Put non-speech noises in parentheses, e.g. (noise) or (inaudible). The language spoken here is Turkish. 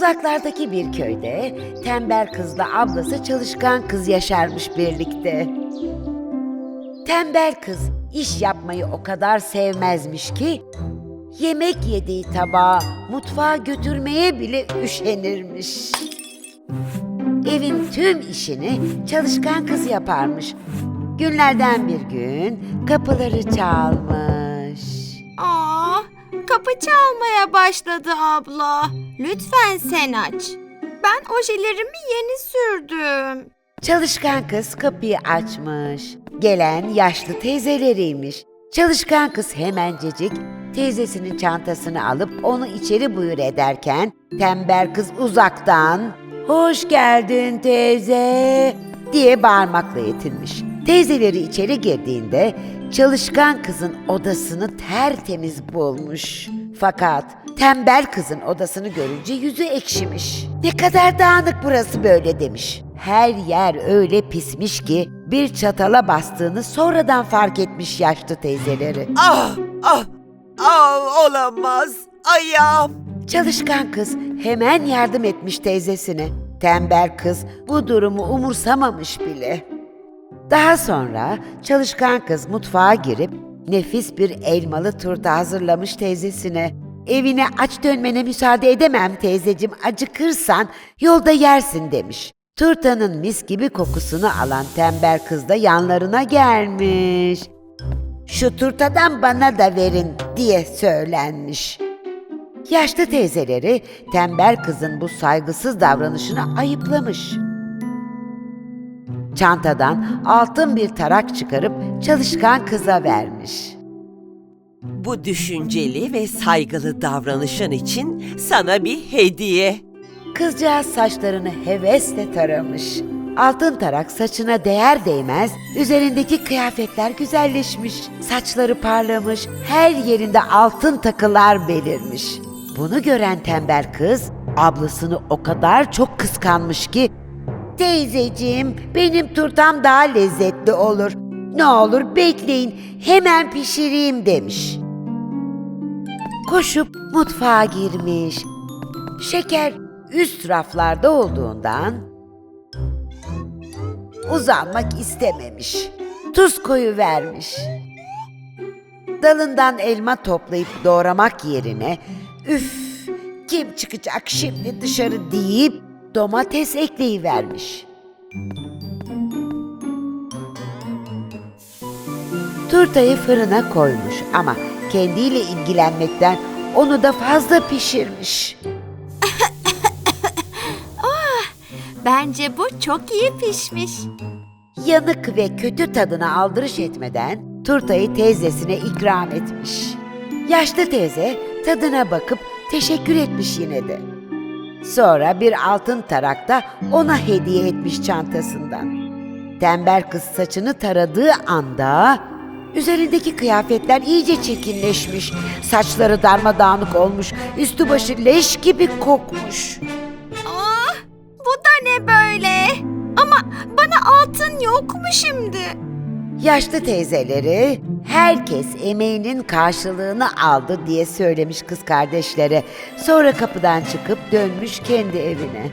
Uzaklardaki bir köyde tembel kızla ablası çalışkan kız yaşarmış birlikte. Tembel kız iş yapmayı o kadar sevmezmiş ki yemek yediği tabağı mutfağa götürmeye bile üşenirmiş. Evin tüm işini çalışkan kız yaparmış. Günlerden bir gün kapıları çalmış. Aa, kapı çalmaya başladı abla. Lütfen sen aç. Ben ojelerimi yeni sürdüm. Çalışkan kız kapıyı açmış. Gelen yaşlı teyzeleriymiş. Çalışkan kız hemencecik teyzesinin çantasını alıp onu içeri buyur ederken tembel kız uzaktan "Hoş geldin teyze." diye bağırmakla yetinmiş. Teyzeleri içeri girdiğinde çalışkan kızın odasını tertemiz bulmuş. Fakat tembel kızın odasını görünce yüzü ekşimiş. Ne kadar dağınık burası böyle demiş. Her yer öyle pismiş ki bir çatala bastığını sonradan fark etmiş yaşlı teyzeleri. Ah, ah, ah olamaz. Ayağım. Çalışkan kız hemen yardım etmiş teyzesine. Tembel kız bu durumu umursamamış bile. Daha sonra çalışkan kız mutfağa girip nefis bir elmalı turta hazırlamış teyzesine. Evine aç dönmene müsaade edemem teyzecim acıkırsan yolda yersin demiş. Turtanın mis gibi kokusunu alan tembel kız da yanlarına gelmiş. Şu turtadan bana da verin diye söylenmiş. Yaşlı teyzeleri tembel kızın bu saygısız davranışını ayıplamış. Çantadan altın bir tarak çıkarıp çalışkan kıza vermiş. Bu düşünceli ve saygılı davranışın için sana bir hediye. Kızcağız saçlarını hevesle taramış. Altın tarak saçına değer değmez, üzerindeki kıyafetler güzelleşmiş. Saçları parlamış, her yerinde altın takılar belirmiş. Bunu gören tembel kız, ablasını o kadar çok kıskanmış ki Teyzeciğim, benim turtam daha lezzetli olur. Ne olur bekleyin, hemen pişireyim demiş. Koşup mutfağa girmiş. Şeker üst raflarda olduğundan uzanmak istememiş. Tuz koyu vermiş. Dalından elma toplayıp doğramak yerine üf kim çıkacak şimdi dışarı deyip domates ekleyivermiş. Turtayı fırına koymuş ama kendiyle ilgilenmekten onu da fazla pişirmiş. (laughs) Bence bu çok iyi pişmiş. Yanık ve kötü tadına aldırış etmeden turtayı teyzesine ikram etmiş. Yaşlı teyze tadına bakıp teşekkür etmiş yine de. Sonra bir altın tarak da ona hediye etmiş çantasından. Tembel kız saçını taradığı anda üzerindeki kıyafetler iyice çirkinleşmiş. Saçları darmadağınık olmuş, üstü başı leş gibi kokmuş. Aa, bu da ne böyle? Ama bana altın yok mu şimdi? Yaşlı teyzeleri herkes emeğinin karşılığını aldı diye söylemiş kız kardeşlere. Sonra kapıdan çıkıp dönmüş kendi evine.